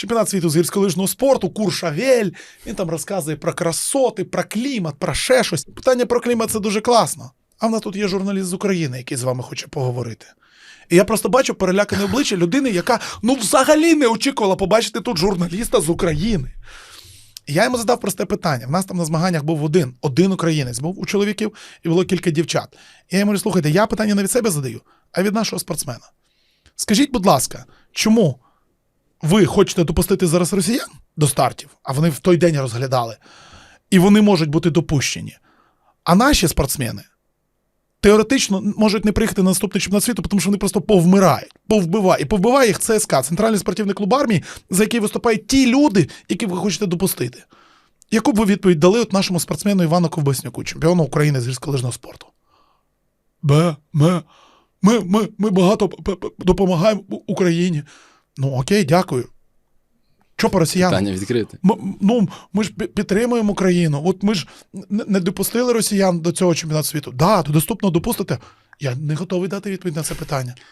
чемпіонат світу з гірськолижного спорту, Куршавель. Він там розказує про красоти, про клімат, про ще щось. Питання про клімат це дуже класно. А в нас тут є журналіст з України, який з вами хоче поговорити. І я просто бачу перелякане обличчя людини, яка ну взагалі не очікувала побачити тут журналіста з України. Я йому задав просте питання. В нас там на змаганнях був один, один українець був у чоловіків і було кілька дівчат. І я йому говорю, слухайте, я питання не від себе задаю, а від нашого спортсмена. Скажіть, будь ласка, чому ви хочете допустити зараз росіян до стартів, а вони в той день розглядали, і вони можуть бути допущені. А наші спортсмени теоретично можуть не приїхати на наступний чемпіонат світу, тому що вони просто повмирають, повбивають. І повбиває їх ЦСКА, Центральний спортивний клуб армії, за який виступають ті люди, які ви хочете допустити. Яку б ви відповідь дали от нашому спортсмену Івану Ковбаснюку, чемпіону України з гірськолижного спорту? Бе, ме, ми, ми, ми багато допомагаємо Україні. Ну, окей, дякую. Що по росіянам? Питання відкрите. Ми, ну, ми ж підтримуємо Україну. От ми ж не допустили росіян до цього чемпіонату світу. Да, то доступно допустите. Я не готовий дати відповідь на це питання.